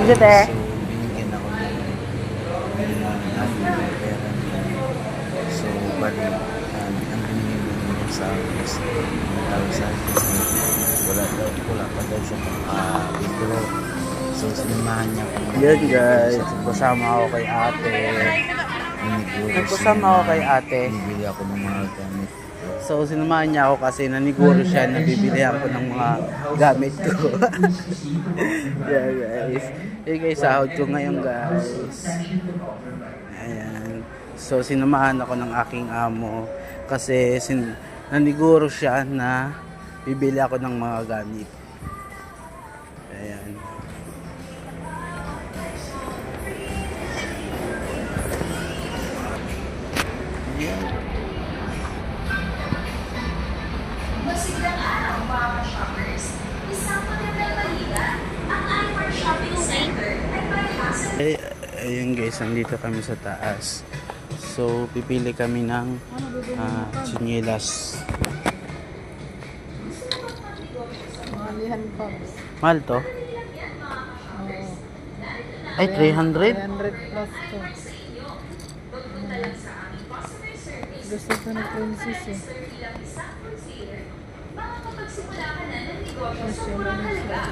Thank you, te. So, binigyan ako ng ng pera. So, bali, um, ang binigyan niya sa akin is 1,000 kasi wala, daw, wala pa daw siya pang-withdraw. So, sinamahan niya ako. Yun guys, kasama ako kay ate. Nagkusama ako kay ate. Bibili ako ng mga gamit. So, sinamahan niya ako kasi naniguro siya na bibilihan ko ng mga gamit ko. yeah guys. Hey guys, sahod ko ngayon guys. Ayan. So, sinamahan ako ng aking amo kasi sin naniguro siya na bibili ako ng mga gamit. Parehas sa Ay, ayun guys, nandito kami sa taas. So, pipili kami ng uh, chinelas. Malihan pops. Mahal to? Ay, 300? 300 plus to. Gusto ko na princess eh. makakapagsimula ka na ng negosyo sa murang halaga.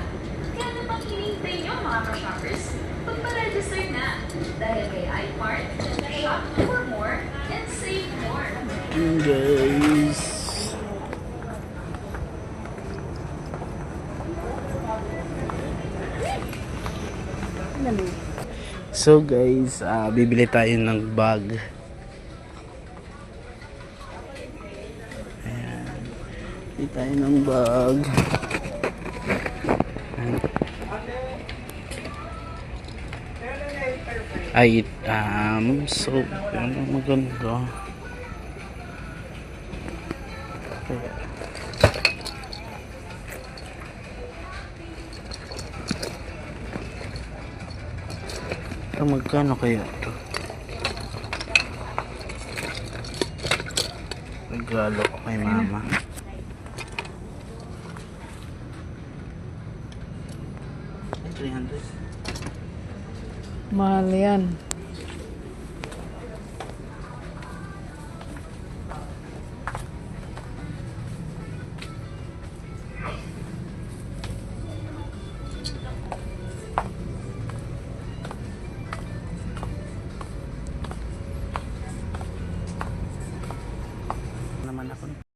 Kaya naman hinihintay nyo mga ka-shoppers. Pagpa-register na. Dahil kay iMart, shop for more and save more. Ayun guys. So guys, ah, bibili tayo ng bag. Ayan. Bibili tayo ng bag. Ay, um, so, ano maganda. Kaya, Ah, magkano kaya ito? Regalo ko kay mama. Ay, 300. Mahal yan.